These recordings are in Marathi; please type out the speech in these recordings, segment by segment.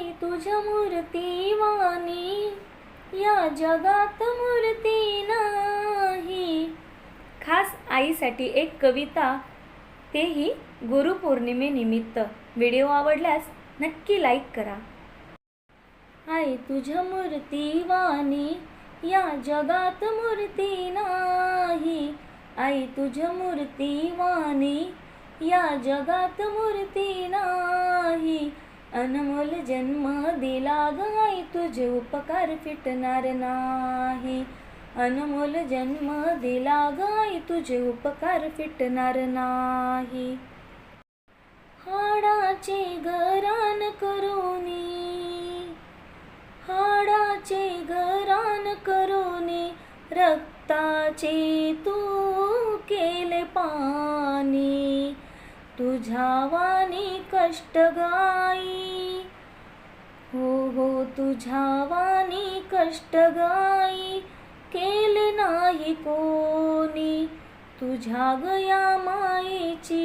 आई तुझ्या मूर्ती वाणी. या जगात मूर्ती नाही. खास आईसाठी एक कविता तेही गुरुपौर्णिमेनिमित्त. व्हिडिओ आवडल्यास नक्की लाईक करा. आई तुझ्या मूर्ती वाणी. या जगात मूर्ती नाही. आई तुझ्या मूर्ती वाणी. या जगात मूर्ती नाही. अनमोल जन्म दिला गाई तुझे उपकार फिटणार नाही. अनमोल जन्म दिला गाई तुझे उपकार फिटणार नाही. हाडाचे घरान करोनी हाडाचे घरान करोनी रक्ताचे तू केले पा तुझ्या कष्ट गाई. हो हो तुझ्यावानी कष्ट गाई. केले नाही कोणी तुझ्या गया मायेची.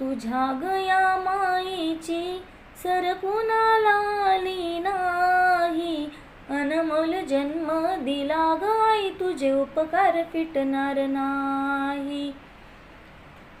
तुझ्या गया मायेची सर कुणाला आली नाही. अनमोल जन्म दिला गाई तुझे उपकार फिटणार नाही.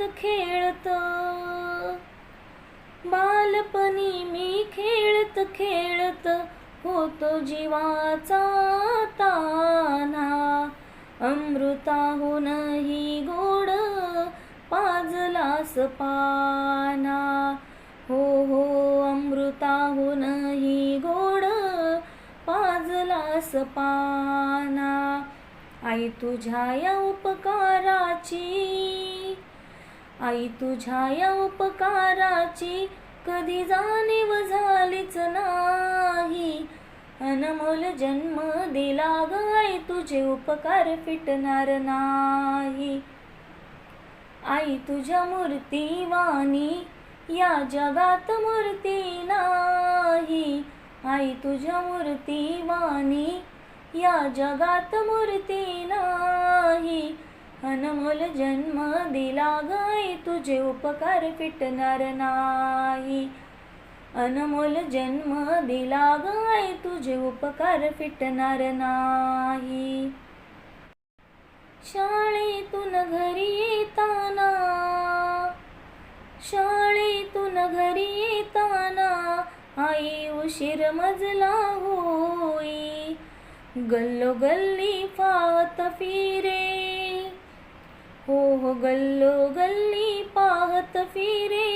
खेळत खेळत. बालपणी मी खेळत खेळत होतो जीवाचा ताना. अमृताहूनही गोड पाजलास पाना. हो हो अमृताहूनही गोड पाजलास पाना. आई तुझ्या या उपकाराची आई तुझ्या या उपकाराची कधी जाणीव झालीच नाही. अनमोल जन्म दिला गाय तुझे उपकार फिटणार नाही. आई तुझ्या मूर्ती वाणी या जगात मूर्ती नाही. आई तुझ्या मूर्ती वाणी या जगात मूर्ती नाही. अनमोल जन्म दिला गाई तुझे उपकार फिटणार नाही अनमोल जन्म दिला गाई तुझे उपकार फिटणार नाही शाळेतून घरी येताना शाळेतून घरी येताना आई उशीर मजला होई गल्लो गल्ली फावत फिरे हो हो गल्लो गल्ली पाहत फिरे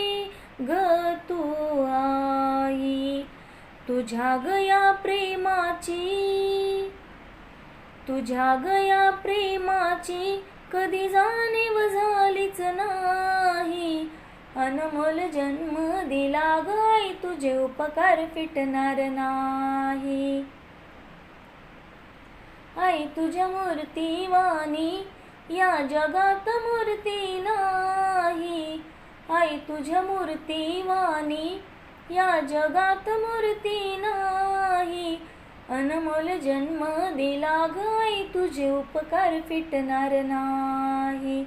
ग तू आई. तुझ्या गया प्रेमाची तुझ्या गया प्रेमाची कधी जाणीव झालीच नाही. अनमोल जन्म दिला गाय तुझे उपकार फिटणार नाही. आई तुझ्या मूर्तीवानी या जगात मूर्ती नाही. आई तुझ्या मूर्तीवानी या जगात मूर्ती नाही. अनमोल जन्म दिला गाई तुझे उपकार फिटणार नाही.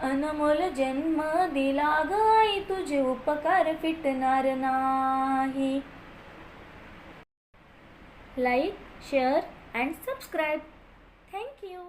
अनमोल जन्म दिला गाई तुझे उपकार फिटणार नाही. Like share and subscribe. Thank you